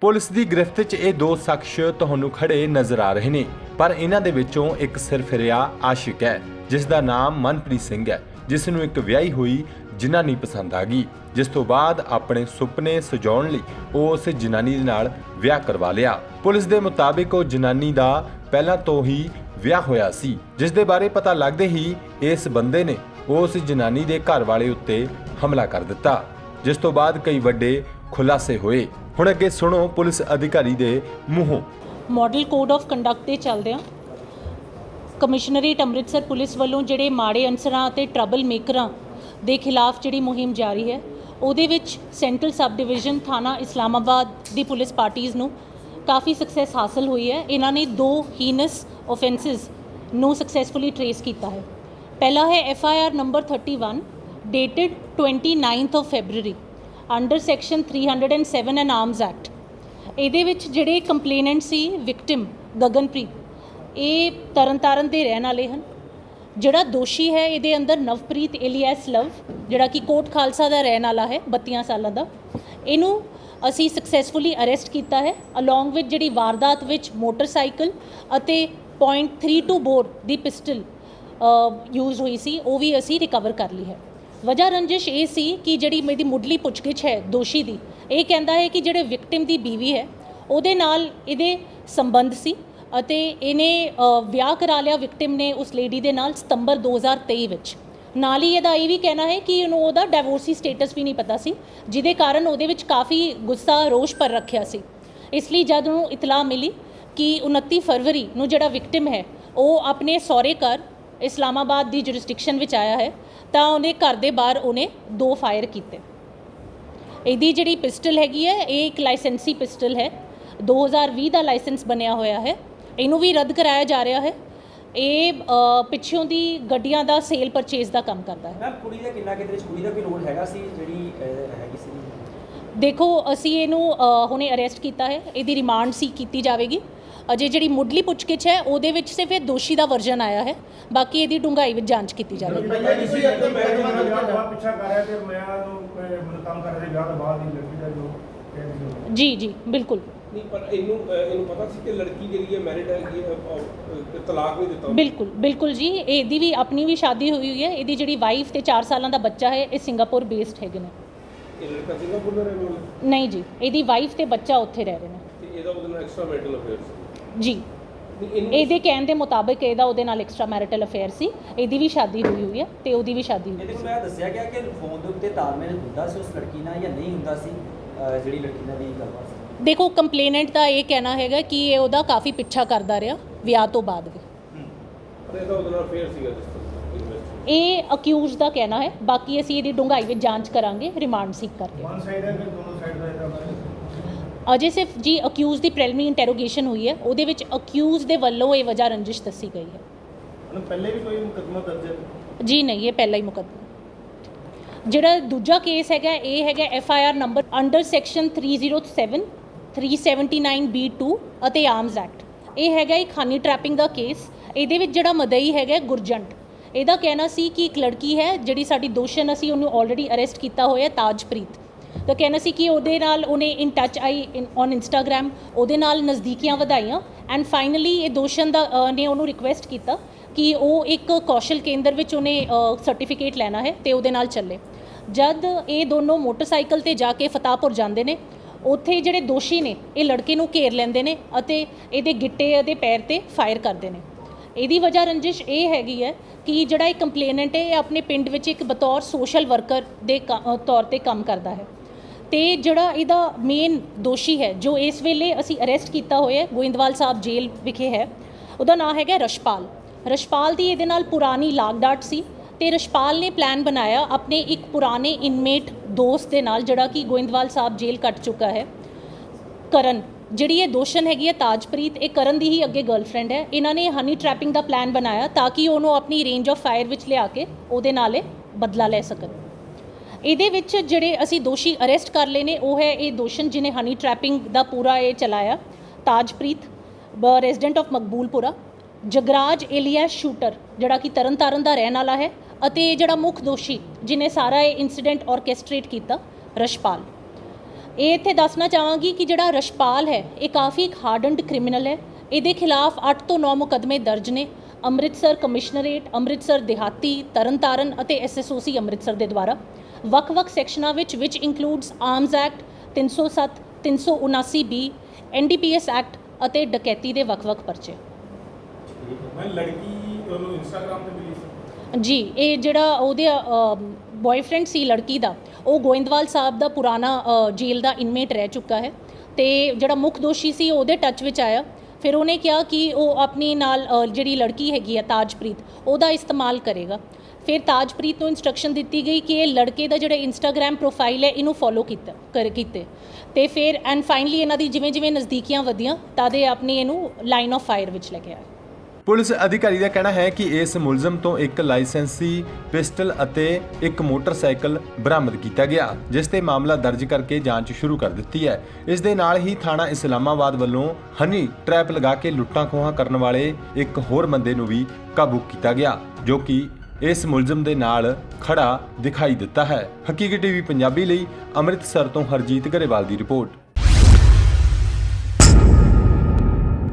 Police ਦੀ ਗ੍ਰਿਫਤ 'ਚ ਇਹ ਦੋ ਸ਼ਖਸ ਤੁਹਾਨੂੰ ਖੜੇ ਨਜ਼ਰ ਆ ਰਹੇ ਨੇ, ਪਰ ਇਹਨਾਂ ਦੇ ਵਿੱਚੋਂ ਇੱਕ ਸਿਰਫ ਆਸ਼ਿਕ ਹੈ, ਜਿਸ ਦਾ ਨਾਮ ਮਨਪ੍ਰੀਤ ਸਿੰਘ ਹੈ, ਜਿਸ ਨੂੰ ਇੱਕ ਵਿਆਹੀ ਹੋਈ ਜਨਾਨੀ ਪਸੰਦ ਆ ਗਈ, ਜਿਸ ਤੋਂ ਬਾਅਦ ਆਪਣੇ ਸੁਪਨੇ ਸਜਾਉਣ ਲਈ ਉਸ ਜਨਾਨੀ ਦੇ ਨਾਲ ਵਿਆਹ ਕਰਵਾ ਲਿਆ। ਪੁਲਿਸ ਦੇ ਮੁਤਾਬਿਕ ਉਹ ਜਨਾਨੀ ਦਾ ਪਹਿਲਾਂ ਤੋਂ ਹੀ ਵਿਆਹ ਹੋਇਆ ਸੀ, ਜਿਸ ਦੇ ਬਾਰੇ ਪਤਾ ਲੱਗਦੇ ਹੀ ਇਸ ਬੰਦੇ ਨੇ ਉਸ ਜਨਾਨੀ ਦੇ ਘਰ ਵਾਲੇ ਉੱਤੇ ਹਮਲਾ ਕਰ ਦਿੱਤਾ, ਜਿਸ ਤੋਂ ਬਾਅਦ ਕਈ ਵੱਡੇ ਖੁਲਾਸੇ ਹੋਏ। ਹੁਣ ਅੱਗੇ ਸੁਣੋ ਪੁਲਿਸ ਅਧਿਕਾਰੀ ਦੇ ਮੂੰਹੋਂ। ਮਾਡਲ ਕੋਡ ਆਫ ਕੰਡਕਟ ਤੇ ਚੱਲਦੇ ਹਾਂ। ਕਮਿਸ਼ਨਰੇਟ ਅੰਮ੍ਰਿਤਸਰ ਪੁਲਿਸ ਵੱਲੋਂ ਜਿਹੜੇ ਮਾੜੇ ਅਨਸਰਾਂ ਅਤੇ ਟਰਬਲ ਮੇਕਰਾਂ ਦੇ ਖਿਲਾਫ ਜਿਹੜੀ ਮੁਹਿੰਮ ਜਾਰੀ ਹੈ, ਉਹਦੇ ਵਿੱਚ ਸੈਂਟਰਲ ਸਬ ਡਿਵੀਜ਼ਨ ਥਾਣਾ ਇਸਲਾਮਾਬਾਦ ਦੀ ਪੁਲਿਸ ਪਾਰਟੀਆਂ ਨੂੰ ਕਾਫੀ ਸਕਸੈਸ ਹਾਸਲ ਹੋਈ ਹੈ। ਇਹਨਾਂ ਨੇ ਦੋ ਹੀਨਸ ਆਫੈਂਸਸ ਨੂੰ ਸਕਸੈਸਫੁਲੀ ਟਰੇਸ ਕੀਤਾ ਹੈ। ਪਹਿਲਾ ਹੈ F I R number 31 dated 29th of February under section 307 and Arms Act ਇਹਦੇ ਵਿੱਚ ਜਿਹੜੇ ਕੰਪਲੇਨੈਂਟ ਸੀ ਵਿਕਟਿਮ ਗਗਨਪ੍ਰੀਤ, ਇਹ ਤਰਨਤਾਰਨ ਦੇ ਰਹਿਣ ਵਾਲੇ ਹਨ। ਜਿਹੜਾ ਦੋਸ਼ੀ ਹੈ, ਇਹਦੇ ਅੰਦਰ ਨਵਪ੍ਰੀਤ ਇਲੀਅਸ ਲਵ, ਜਿਹੜਾ ਕਿ ਕੋਟ ਖਾਲਸਾ ਦਾ ਰਹਿਣ ਵਾਲਾ ਹੈ 32 ਸਾਲਾਂ ਦਾ, ਇਹਨੂੰ ਅਸੀਂ ਸਕਸੈਸਫੁਲੀ ਅਰੈਸਟ ਕੀਤਾ ਹੈ ਅਲੋਂਗ ਵਿਦ ਜਿਹੜੀ ਵਾਰਦਾਤ ਵਿੱਚ ਮੋਟਰਸਾਈਕਲ ਅਤੇ .32 ਬੋਰ ਦੀ ਪਿਸਟਲ ਯੂਜ਼ ਹੋਈ ਸੀ, ਉਹ ਵੀ ਅਸੀਂ ਰਿਕਵਰ ਕਰ ਲਈ ਹੈ। ਵਜ੍ਹਾ ਰੰਜਿਸ਼ ਇਹ ਸੀ ਕਿ ਜਿਹੜੀ ਮੇਰੀ ਮੁੱਢਲੀ ਪੁੱਛਗਿੱਛ ਹੈ ਦੋਸ਼ੀ ਦੀ, ਇਹ ਕਹਿੰਦਾ ਹੈ ਕਿ ਜਿਹੜੇ ਵਿਕਟਿਮ ਦੀ ਬੀਵੀ ਹੈ, ਉਹਦੇ ਨਾਲ ਇਹਦੇ ਸੰਬੰਧ ਸੀ ਅਤੇ ਇਹਨੇ ਵਿਆਹ ਕਰਾ ਲਿਆ ਵਿਕਟਿਮ ਨੇ ਉਸ ਲੇਡੀ ਦੇ ਨਾਲ ਸਤੰਬਰ 2023 ਵਿੱਚ। ਨਾਲ ਹੀ ਇਹਦਾ ਇਹ ਵੀ ਕਹਿਣਾ ਹੈ ਕਿ ਉਹਨੂੰ ਉਹਦਾ ਡਿਵੋਰਸੀ ਸਟੇਟਸ ਵੀ ਨਹੀਂ ਪਤਾ ਸੀ, ਜਿਹਦੇ ਕਾਰਨ ਉਹਦੇ ਵਿੱਚ ਕਾਫੀ ਗੁੱਸਾ, ਰੋਸ਼ ਪਰ ਰੱਖਿਆ ਸੀ। ਇਸ ਲਈ ਜਦ ਉਹਨੂੰ ਇਤਲਾਹ ਮਿਲੀ ਕਿ 29 ਫਰਵਰੀ ਨੂੰ ਜਿਹੜਾ ਵਿਕਟਿਮ ਹੈ, ਉਹ ਆਪਣੇ ਸਹੁਰੇ ਘਰ ਇਸਲਾਮਾਬਾਦ ਦੀ ਜੁਰਿਸਡਿਕਸ਼ਨ ਵਿੱਚ ਆਇਆ ਹੈ ਤਾਂ ਉਹਨੇ ਘਰ ਦੇ ਬਾਹਰ ਉਹਨੇ ਦੋ ਫਾਇਰ ਕੀਤੇ। ਇਹਦੀ ਜਿਹੜੀ ਪਿਸਟਲ ਹੈਗੀ ਹੈ ਇਹ ਇੱਕ ਲਾਇਸੈਂਸੀ ਪਿਸਟਲ ਹੈ। 2020 ਦਾ ਲਾਇਸੈਂਸ ਬਣਿਆ ਹੋਇਆ ਹੈ। ਇਹਨੂੰ ਵੀ ਰੱਦ ਕਰਾਇਆ ਜਾ ਰਿਹਾ ਹੈ। ਇਹ ਪਿੱਛੋਂ ਦੀ ਗੱਡੀਆਂ ਦਾ ਸੇਲ ਪਰਚੇਸ ਦਾ ਕੰਮ ਕਰਦਾ ਹੈ। ਮੈਮ ਕੁੜੀ ਦਾ ਕਿੰਨਾ ਕਿਤੇ ਕੁੜੀ ਦਾ ਕੋਈ ਰੋਲ ਹੈਗਾ ਸੀ ਜਿਹੜੀ ਹੈਗੀ ਸੀ? ਦੇਖੋ ਅਸੀਂ ਇਹਨੂੰ ਹੁਣੇ ਅਰੈਸਟ ਕੀਤਾ ਹੈ। ਇਹਦੀ ਰਿਮਾਂਡ ਸੀ ਕੀਤੀ ਜਾਵੇਗੀ। ਅਜੇ ਜਿਹੜੀ ਮੁੱਢਲੀ ਪੁੱਛਗਿੱਛ ਹੈ ਉਹਦੇ ਵਿੱਚ ਸਿਰਫ ਇਹ ਦੋਸ਼ੀ ਦਾ ਵਰਜਨ ਆਇਆ ਹੈ। ਬਾਕੀ ਇਹਦੀ ਡੂੰਘਾਈ ਵਿੱਚ ਜਾਂਚ ਕੀਤੀ ਜਾਵੇਗੀ ਪਹਿਲਾਂ ਕਿਸੇ ਅੱਗੇ ਮੈਂ ਵਿਆਹ ਪਿੱਛਾ ਕਰ ਰਿਹਾ ਤੇ ਮੈਂ ਉਹਨੂੰ ਅਹ, ਮੈਨੂੰ ਕੰਮ ਕਰ ਰਿਹਾ ਵਿਆਹ ਤੋਂ ਬਾਅਦ ਹੀ ਲੜਕੀ ਦਾ ਜੋ ਕਹਿੰਦੀ ਜੀ ਜੀ ਬਿਲਕੁਲ। ਨਹੀਂ ਪਰ ਇਹਨੂੰ ਅਹ, ਇਹਨੂੰ ਪਤਾ ਸੀ ਕਿ ਲੜਕੀ ਜਿਹੜੀ ਹੈ ਮੈਰਿਡ ਹੈ ਕਿ ਤਲਾਕ ਨਹੀਂ ਦਿੱਤਾ ਬਿਲਕੁਲ ਬਿਲਕੁਲ ਜੀ। ਇਹਦੀ ਵੀ ਆਪਣੀ ਵੀ ਸ਼ਾਦੀ ਹੋਈ ਹੋਈ ਹੈ। ਇਹਦੀ ਜਿਹੜੀ ਵਾਈਫ ਤੇ 4 ਸਾਲਾਂ ਦਾ ਬੱਚਾ ਹੈ ਇਹ ਸਿੰਗਾਪੁਰ ਬੇਸਡ ਹੈਗੇ ਨੇ। ਇਹ ਲੜਕਾ ਸਿੰਗਾਪੁਰ ਦਾ ਰਹਿਣ ਵਾਲਾ ਨਹੀਂ ਜੀ ਇਹਦੀ ਵਾਈਫ ਤੇ ਬੱਚਾ ਉੱਥੇ ਰਹਿ ਰਹੇ ਨੇ। ਤੇ ਇਹਦਾ ਉਹਦੇ ਨਾਲ ਐਕਸਟਰਾ ਮੈਰਿਟਲ ਅਫੇਅਰ ਸੀ। ਜੀ। ਇਹਦੇ ਕਹਿਣ ਦੇ ਮੁਤਾਬਕ ਇਹਦਾ ਉਹਦੇ ਨਾਲ ਐਕਸਟਰਾ ਮੈਰਿਟਲ ਅਫੇਅਰ ਸੀ। ਇਹਦੀ ਵੀ ਸ਼ਾਦੀ ਹੋਈ ਹੋਈ ਹੈ ਤੇ ਉਹਦੀ ਵੀ ਸ਼ਾਦੀ ਹੋਈ ਇਹਦੇ ਹੋਈ ਕੋਲ ਇਹ ਦੱਸਿਆ ਗਿਆ ਕਿ ਫੋਨ ਦੇ ਉੱਤੇ ਤਾਲਮੇਲ ਹੁੰਦਾ ਸੀ ਉਸ ਲੜਕੀ ਨਾਲ ਜਾਂ ਨਹੀਂ ਹੁੰਦਾ ਸੀ ਅਹ, ਜਿਹੜੀ ਲੜਕੀ ਨਾਲ ਦੀ ਗੱਲਬਾਤ ਸੀ। ਦੇਖੋ ਕੰਪਲੇਨੈਂਟ ਦਾ ਇਹ ਕਹਿਣਾ ਹੈਗਾ ਕਿ ਇਹ ਉਹਦਾ ਕਾਫੀ ਪਿੱਛਾ ਕਰਦਾ ਰਿਹਾ ਵਿਆਹ ਤੋਂ ਬਾਅਦ ਵੀ। ਪਰ ਇਹਦਾ ਉਹਦੇ ਨਾਲ ਅਫੇਅਰ ਸੀਗਾ ਜਿਸ ਤਰ੍ਹਾਂ ਇਹ ਅਕਿਊਜ਼ ਦਾ ਕਹਿਣਾ ਹੈ। ਬਾਕੀ ਅਸੀਂ ਇਹਦੀ ਡੂੰਘਾਈ ਵਿੱਚ ਜਾਂਚ ਕਰਾਂਗੇ ਰਿਮਾਂਡ ਸੀਕ ਕਰਕੇ। ਵਨ ਸਾਈਡ ਹੈ ਕਿ ਦੋਨੋਂ ਸਾਈਡ ਦਾ ਇਹਦਾ ਅਜੇ ਸਿਰਫ ਜੀ ਅਕਿਊਜ਼ ਦੀ ਪ੍ਰੀਲਿਮਿਨਰੀ ਇੰਟਰੋਗੇਸ਼ਨ ਹੋਈ ਹੈ ਉਹਦੇ ਵਿੱਚ ਅਕਿਊਜ਼ ਦੇ ਵੱਲੋਂ ਇਹ ਵਜ੍ਹਾ ਰੰਜਿਸ਼ ਦੱਸੀ ਗਈ ਹੈ। ਪਹਿਲੇ ਵੀ ਕੋਈ ਮੁਕੱਦਮਾ ਦਰਜ ਹੈ? ਜੀ ਨਹੀਂ ਇਹ ਪਹਿਲਾ ਹੀ ਮੁਕੱਦਮਾ। ਜਿਹੜਾ ਦੂਜਾ ਕੇਸ ਹੈਗਾ ਇਹ ਹੈਗਾ F I R number under section 307 379 B2 ਅਤੇ ਆਰਮਸ ਐਕਟ ਇਹ ਹੈਗਾ ਇੱਕ ਹਨੀ ਟ੍ਰੈਪਿੰਗ ਦਾ ਕੇਸ ਇਹਦੇ ਵਿੱਚ ਜਿਹੜਾ ਮਦਈ ਹੈਗਾ ਗੁਰਜੰਟ। ਇਹਦਾ ਕਹਿਣਾ ਸੀ ਕਿ ਇੱਕ ਲੜਕੀ ਹੈ ਜਿਹੜੀ ਸਾਡੀ ਦੋਸ਼ਣ ਅਸੀਂ ਉਹਨੂੰ ਆਲਰੇਡੀ ਅਰੈਸਟ ਕੀਤਾ ਹੋਇਆ ਤਾਜਪ੍ਰੀਤ। ਤਾਂ ਕਹਿਣਾ ਸੀ ਕਿ ਉਹਦੇ ਨਾਲ ਉਹਨੇ ਇਨ ਟੱਚ ਆਈ ਔਨ ਇੰਸਟਾਗ੍ਰam ਉਹਦੇ ਨਾਲ ਨਜ਼ਦੀਕੀਆਂ ਵਧਾਈਆਂ ਐਂਡ ਫਾਈਨਲੀ ਇਹ ਦੋਸ਼ਣ ਦਾ ਨੇ ਉਹਨੂੰ ਰਿਕੁਐਸਟ ਕੀਤਾ ਕਿ ਉਹ ਇੱਕ ਕੌਸ਼ਲ ਕੇਂਦਰ ਵਿੱਚ ਉਹਨੇ ਸਰਟੀਫਿਕੇਟ ਲੈਣਾ ਹੈ ਤੇ ਉਹਦੇ ਨਾਲ ਚੱਲੇ। ਜਦ ਇਹ ਦੋਨੋਂ ਮੋਟਰਸਾਈਕਲ ਤੇ ਜਾ ਕੇ ਫਤਾਹਪੁਰ ਜਾਂਦੇ ਨੇ, ਉੱਥੇ ਜਿਹੜੇ ਦੋਸ਼ੀ ਨੇ, ਇਹ ਲੜਕੇ ਨੂੰ ਘੇਰ ਲੈਂਦੇ ਨੇ ਅਤੇ ਇਹਦੇ ਗਿੱਟੇ ਅਤੇ ਪੈਰ ਤੇ ਫਾਇਰ ਕਰਦੇ ਨੇ। ਇਹਦੀ ਵਜ੍ਹਾ ਰੰਜਿਸ਼ ਇਹ ਹੈਗੀ ਹੈ ਕਿ ਜਿਹੜਾ ਇਹ ਕੰਪਲੇਨੈਂਟ ਹੈ, ਇਹ ਆਪਣੇ ਪਿੰਡ ਵਿੱਚ ਇੱਕ ਬਤੌਰ ਸੋਸ਼ਲ ਵਰਕਰ ਦੇ ਕ- ਤੌਰ ਤੇ ਕੰਮ ਕਰਦਾ ਹੈ। ਤੇ ਜਿਹੜਾ ਇਹਦਾ ਮੇਨ ਦੋਸ਼ੀ ਹੈ, ਜੋ ਇਸ ਵੇਲੇ ਅਸੀਂ ਅਰੈਸਟ ਕੀਤਾ ਹੋਇਆ ਹੈ, ਗੋਇੰਦਵਾਲ ਸਾਹਿਬ ਜੇਲ੍ਹ ਵਿਖੇ ਹੈ, ਉਹਦਾ ਨਾਮ ਹੈਗਾ ਰਸ਼ਪਾਲ। ਰਸ਼ਪਾਲ ਦੀ ਇਹਦੇ ਨਾਲ ਪੁਰਾਣੀ ਲਾਗਡਾਟ ਸੀ ਤੇ ਰਸ਼ਪਾਲ ਨੇ ਪਲਾਨ ਬਣਾਇਆ ਆਪਣੇ ਇੱਕ ਪੁਰਾਣੇ ਇਨਮੇਟ ਦੋਸਤ ਦੇ ਨਾਲ, ਜਿਹੜਾ ਕਿ ਗੋਇੰਦਵਾਲ ਸਾਹਿਬ ਜੇਲ੍ਹ ਕੱਟ ਚੁੱਕਾ ਹੈ, ਕਰਨ। ਜਿਹੜੀ ਇਹ ਦੋਸ਼ਨ ਹੈਗੀ ਹੈ ਤਾਜਪ੍ਰੀਤ, ਇਹ ਕਰਨ ਦੀ ਹੀ ਅੱਗੇ ਗਰਲਫ੍ਰੈਂਡ ਹੈ। ਇਹਨਾਂ ਨੇ ਹਨੀ ਟ੍ਰੈਪਿੰਗ ਦਾ ਪਲਾਨ ਬਣਾਇਆ ਤਾਂ ਕਿ ਉਹਨੂੰ ਆਪਣੀ ਰੇਂਜ ਆਫ ਫਾਇਰ ਵਿੱਚ ਲਿਆ ਕੇ ਉਹਦੇ ਨਾਲ ਇਹ ਬਦਲਾ ਲੈ ਸਕਣ। ਇਹਦੇ ਵਿੱਚ ਜਿਹੜੇ ਅਸੀਂ ਦੋਸ਼ੀ ਅਰੈਸਟ ਕਰ ਲਏ ਨੇ, ਉਹ ਹੈ ਇਹ ਦੋਸ਼ਨ ਜਿਨੇ ਹਨੀ ਟ੍ਰੈਪਿੰਗ ਦਾ ਪੂਰਾ ਇਹ ਚਲਾਇਆ। Tajpreet resident of Maqboolpura, Jagraj alias shooter, ਜਿਹੜਾ ਕਿ ਤਰਨਤਾਰਨ ਦਾ ਰਹਿਣ ਵਾਲਾ ਹੈ, ਅਤੇ ਇਹ ਜਿਹੜਾ ਮੁੱਖ ਦੋਸ਼ੀ ਜਿਨੇ ਸਾਰਾ ਇਹ ਇਨਸੀਡੈਂਟ ਆਰਕੈਸਟ੍ਰੇਟ ਕੀਤਾ, ਰਸ਼ਪਾਲ। ਇਹ ਇੱਥੇ ਦੱਸਣਾ ਚਾਹਾਂਗੀ ਕਿ ਜਿਹੜਾ ਰਸ਼ਪਾਲ ਹੈ, ਇਹ ਕਾਫੀ ਇੱਕ ਹਾਰਡਨਡ ਕ੍ਰਿਮੀਨਲ ਹੈ। ਇਹਦੇ ਖਿਲਾਫ 8 ਤੋਂ 9 ਮੁਕੱਦਮੇ ਦਰਜ ਨੇ। ਅੰਮ੍ਰਿਤਸਰ ਕਮਿਸ਼ਨਰੇਟ ਅੰਮ੍ਰਿਤਸਰ ਦਿਹਾਤੀ ਤਰਨਤਾਰਨ ਅਤੇ ਐਸਐਸਓਸੀ ਅੰਮ੍ਰਿਤਸਰ ਦੇ ਦੁਆਰਾ ਵੱਖ-ਵੱਖ ਸੈਕਸ਼ਨਾਂ ਵਿੱਚ ਵਿਚ includes arms act 307 379 B NDPS act ਅਤੇ ਡਕੈਤੀ ਦੇ ਵੱਖ-ਵੱਖ ਪਰਚੇ। ਮੈਂ ਲੜਕੀ ਉਹਨੂੰ ਇੰਸਟਾਗ੍ਰam ਤੇ ਮਿਲੀ ਸੀ। ਜੀ ਇਹ ਜਿਹੜਾ ਉਹਦੇ ਬॉयਫ੍ਰੈਂਡ ਸੀ ਲੜਕੀ ਦਾ ਉਹ ਗੋਇੰਦਵਾਲ ਸਾਹਿਬ ਦਾ ਪੁਰਾਣਾ ਜੇਲ੍ਹ ਦਾ ਇਨਮੇਟ ਰਹਿ ਚੁੱਕਾ ਹੈ ਤੇ ਜਿਹੜਾ ਮੁੱਖ ਦੋਸ਼ੀ ਸੀ ਉਹਦੇ ਟੱਚ ਵਿੱਚ ਆਇਆ। ਫਿਰ ਉਹਨੇ ਕਿਹਾ ਕਿ ਉਹ ਆਪਣੀ ਨਾਲ ਅ, ਜਿਹੜੀ ਲੜਕੀ ਹੈਗੀ ਆ ਤਾਜਪ੍ਰੀਤ ਉਹਦਾ ਇਸਤੇਮਾਲ ਕਰੇਗਾ। ਫਿਰ ਤਾਜਪ੍ਰੀਤ ਨੂੰ ਇਨਸਟਰਕਸ਼ਨ ਦਿੱਤੀ ਗਈ ਕਿ ਇਹ ਲੜਕੇ ਦਾ ਜਿਹੜਾ ਇੰਸਟਾਗ੍ਰam ਪ੍ਰੋਫਾਈਲ ਹੈ ਇਹਨੂੰ ਫੋਲੋ ਕੀਤਾ ਕਰ ਕੀਤੇ। ਤੇ ਫਿਰ ਐਂਡ ਫਾਈਨਲੀ ਇਹਨਾਂ ਦੀ ਜਿਵੇਂ ਜਿਵੇਂ ਨਜ਼ਦੀਕੀਆਂ ਵਧੀਆਂ ਤਦ ਇਹ ਆਪਣੀ ਇਹਨੂੰ ਲਾਈਨ ਆਫ ਫਾਇਰ ਵਿੱਚ ਲੈ ਕੇ ਆਏ। ਪੁਲਿਸ ਅਧਿਕਾਰੀ ਦਾ ਕਹਿਣਾ ਹੈ ਕਿ ਇਸ ਮੁਲਜ਼ਮ ਤੋਂ ਇੱਕ ਲਾਇਸੈਂਸੀ, ਪਿਸਟਲ ਅਤੇ ਇੱਕ ਮੋਟਰਸਾਈਕਲ ਬਰਾਮਦ ਕੀਤਾ ਗਿਆ, ਜਿਸ ਤੇ ਮਾਮਲਾ ਦਰਜ ਕਰਕੇ ਜਾਂਚ ਸ਼ੁਰੂ ਕਰ ਦਿੱਤੀ ਹੈ। ਇਸ ਦੇ ਨਾਲ ਹੀ ਥਾਣਾ ਇਸਲਾਮਾਬਾਦ ਵੱਲੋਂ ਹਨੀ ਟ੍ਰੈਪ ਲਗਾ ਕੇ ਲੁੱਟਾਂ ਖੋਹਾਂ ਕਰਨ ਵਾਲੇ ਇੱਕ ਹੋਰ ਬੰਦੇ ਨੂੰ ਵੀ ਕਾਬੂ ਕੀਤਾ ਗਿਆ, ਜੋ ਕਿ ਇਸ ਮੁਲਜ਼ਮ ਦੇ ਨਾਲ ਖੜਾ ਦਿਖਾਈ ਦਿੱਤਾ ਹੈ। ਹਕੀਕੀ ਟੀਵੀ ਪੰਜਾਬੀ ਲਈ ਅੰਮ੍ਰਿਤਸਰ ਤੋਂ ਹਰਜੀਤ ਗਰੇਵਾਲ ਦੀ ਰਿਪੋਰਟ।